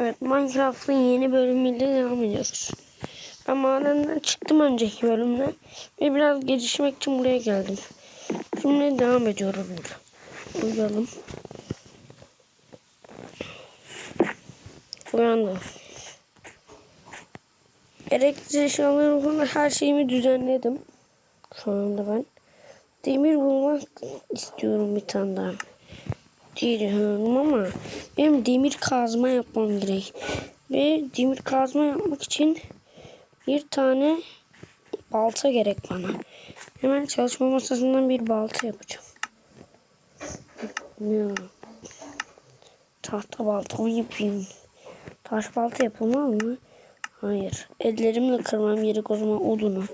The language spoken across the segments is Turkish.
Evet Minecraft'ın yeni bölümüyle devam ediyoruz. Ben madenden çıktım önceki bölümde ve biraz gelişmek için buraya geldim. Şimdi devam ediyoruz burada. Uyuyalım. Uyandım. Gerekli eşyalarım falan her şeyimi düzenledim. Şu anda ben. Demir bulmak istiyorum bir tane daha. Diyorum ama benim demir kazma yapmam gerek. Ve demir kazma yapmak için bir tane balta gerek bana. Hemen çalışma masasından bir balta yapacağım. Ne? Tahta balta mı yapayım? Taş balta yapılmaz mı? Hayır. Ellerimle kırmam gerek o zaman odunu.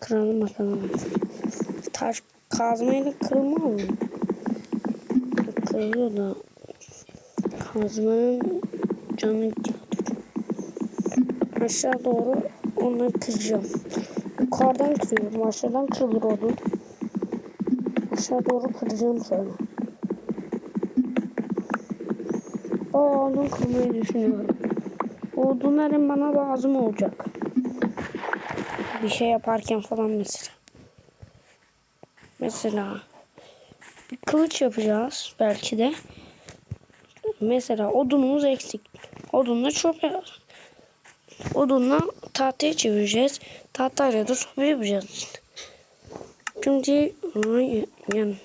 Kıralım bakalım. Taş kazmayla kırılmaz mı? Kırılıyor da kazmanın canı. Aşağı doğru onları kıracağım. Yukarıdan kırıyorum. Aşağıdan kırılır odun. Aşağı doğru kıracağım sonra. O odun kırmayı düşünüyorum. Odunların bana lazım olacak. Bir şey yaparken falan mesela. Mesela bir kılıç yapacağız belki de. Mesela odunumuz eksik. Odunla çöp Odunla tahtaya çevireceğiz. Tahtayla da sopa yapacağız. Şimdi yani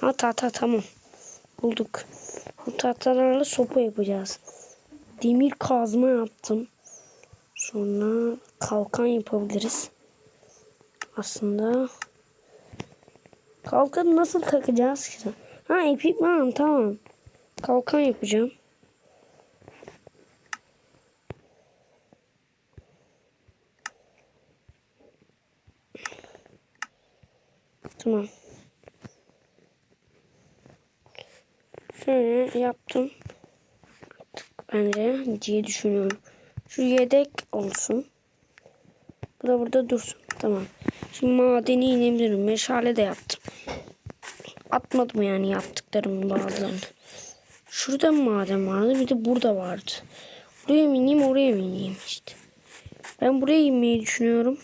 ha tahta tamam. Bulduk. Bu tahtalarla sopa yapacağız. Demir kazma yaptım. Sonra kalkan yapabiliriz. Aslında kalkanı nasıl takacağız ki? Ha ekipman tamam. Kalkan yapacağım. Tamam. Şöyle yaptım. Bence diye düşünüyorum. Şu yedek olsun. Bu da burada dursun. Tamam. Şimdi madeni inebilirim. Meşale de yaptım. Atmadım yani yaptıklarımın bazılarını. Şurada maden vardı? Bir de burada vardı. Buraya mı ineyim oraya mı ineyim işte. Ben buraya inmeyi düşünüyorum.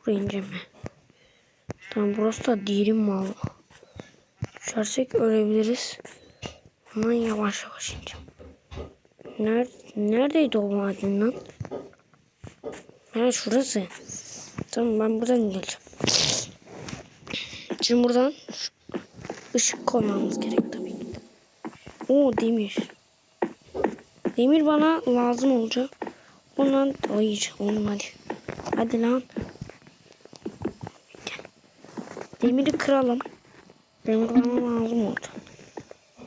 Buraya ineceğim ben. Tamam burası da derin mal. Düşersek ölebiliriz. Hemen yavaş yavaş ineceğim. Nerede, neredeydi o maden lan? Ha şurası. Tamam ben buradan geleceğim. Şimdi buradan ışık koymamız gerek tabii ki. Oo demir. Demir bana lazım olacak. Ondan ay oğlum hadi. Hadi lan. Demiri kıralım. Demir bana lazım olacak.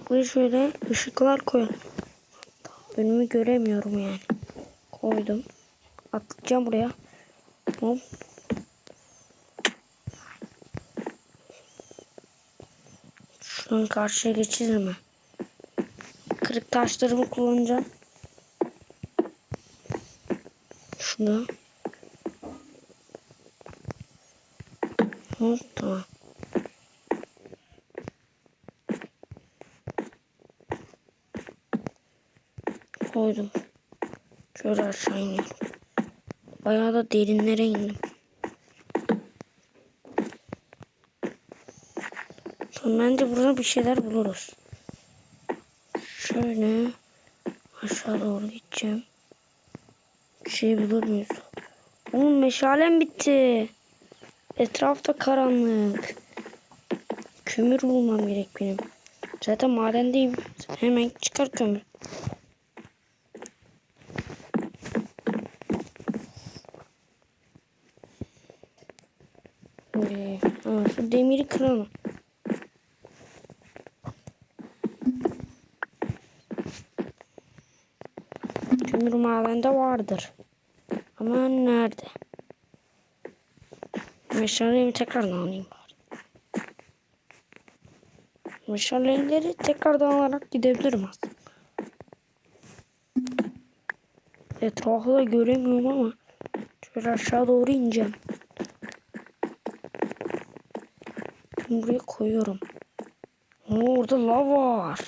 Buraya şöyle ışıklar koyalım. Önümü göremiyorum yani. Koydum. Atlayacağım buraya. Hop. Şuradan karşıya geçeceğiz mi? Kırık taşlarımı kullanacağım. Şunu. Hop tamam. Koydum. Şöyle aşağı iniyorum. Bayağı da derinlere indim. Bence burada bir şeyler buluruz. Şöyle aşağı doğru gideceğim. Bir şey bulur muyuz? Oğlum meşalem bitti. Etrafta karanlık. Kömür bulmam gerek benim. Zaten madendeyim. Hemen çıkar kömür. Ee, ha, şu demiri kıralım. Kömür madende vardır. Ama nerede? Meşalemi tekrardan alayım bari. Meşaleleri tekrardan alarak gidebilirim aslında. Etrafı da göremiyorum ama şöyle aşağı doğru ineceğim. Buraya koyuyorum. Oo, orada lav var.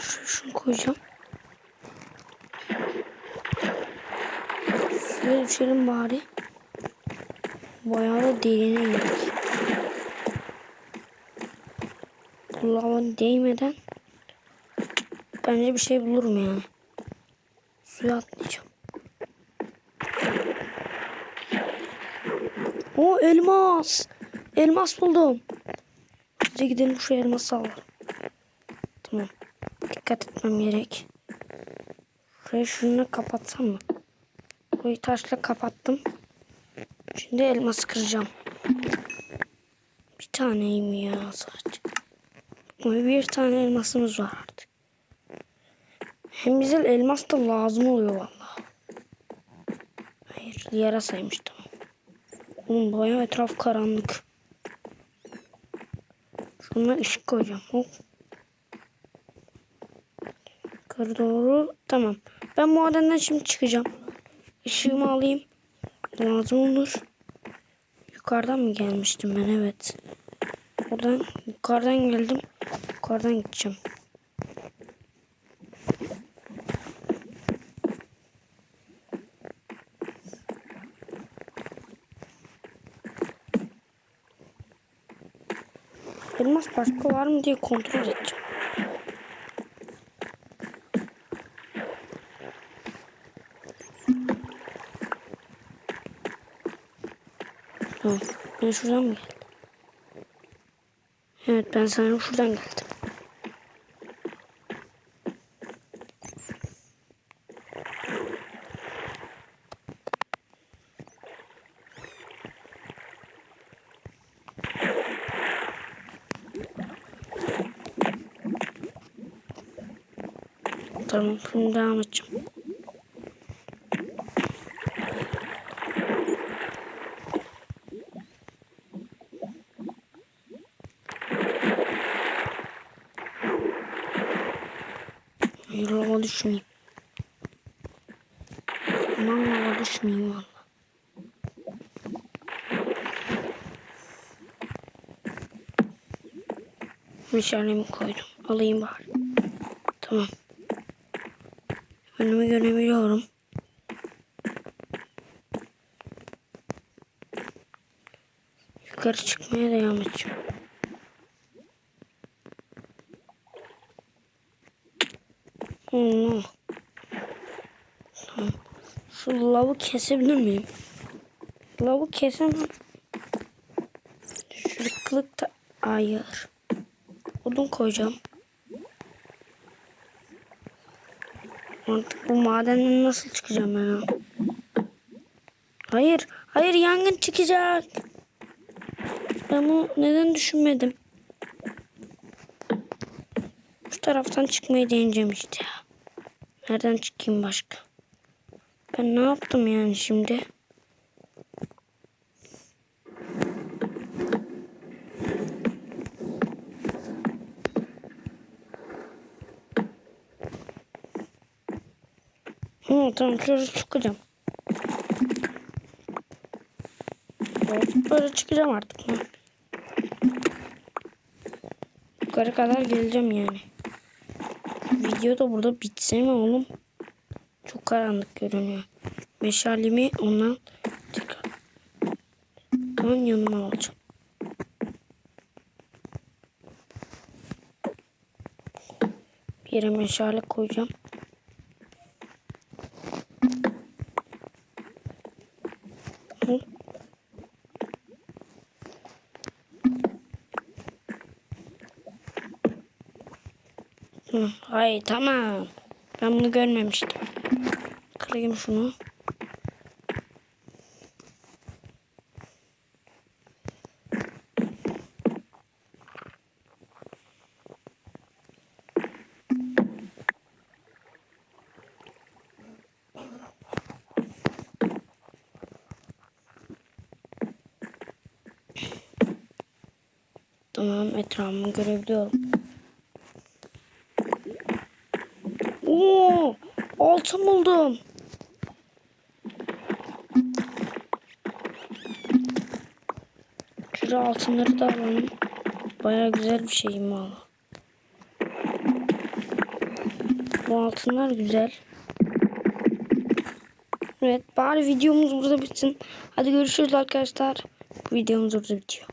Şu, şunu koyacağım. Şuraya düşelim bari. Bayağı da derine indik. Kulağıma değmeden bence bir şey bulurum yani. Suya atlayacağım. O elmas. Elmas buldum. Hadi gidelim şu elması alalım. Dikkat etmem gerek. Şurayı şunu kapatsam mı? Burayı taşla kapattım. Şimdi elması kıracağım. Bir taneyim ya sadece. Bir tane elmasımız var artık. Hem bize elmas da lazım oluyor vallahi. Hayır yara saymıştım. Oğlum bayağı etraf karanlık. Şuna ışık koyacağım. Hop. Yukarı doğru. Tamam. Ben madenden şimdi çıkacağım. Işığımı alayım. Lazım olur. Yukarıdan mı gelmiştim ben? Evet. Oradan yukarıdan geldim. Yukarıdan gideceğim. Elmas başka var mı diye kontrol edeceğim. Tamam. Ben şuradan mı geldim? Evet ben sanırım şuradan geldim. Tamam şimdi devam edeceğim. Hayır lava düşmeyeyim. Aman lava düşmeyeyim valla. Meşalemi koydum. Alayım bari. Tamam. Önümü görebiliyorum. Yukarı çıkmaya devam edeceğim. Allah. Tamam. Şu lavı kesebilir miyim? Lavı kesemem. Şu kılık da... Hayır. Odun koyacağım. Artık bu madenden nasıl çıkacağım ben? ha? Hayır. Hayır yangın çıkacak. Ben bunu neden düşünmedim? Şu taraftan çıkmayı deneyeceğim işte. Nereden çıkayım başka? Ben ne yaptım yani şimdi? Hı, tamam şöyle çıkacağım. Evet, Böyle çıkacağım artık. Hı. Yukarı kadar geleceğim yani. Video da burada bitse mi oğlum? Çok karanlık görünüyor. Meşalemi ondan Ondan yanıma alacağım. Bir yere meşale koyacağım. Hı. Hı, Hayır tamam. Ben bunu görmemiştim. Kırayım şunu. Tamam etrafımı görebiliyorum. Oo, altın buldum. Şurada altınları da alalım. Baya güzel bir şey valla. Bu altınlar güzel. Evet bari videomuz burada bitsin. Hadi görüşürüz arkadaşlar. Bu videomuz burada bitiyor.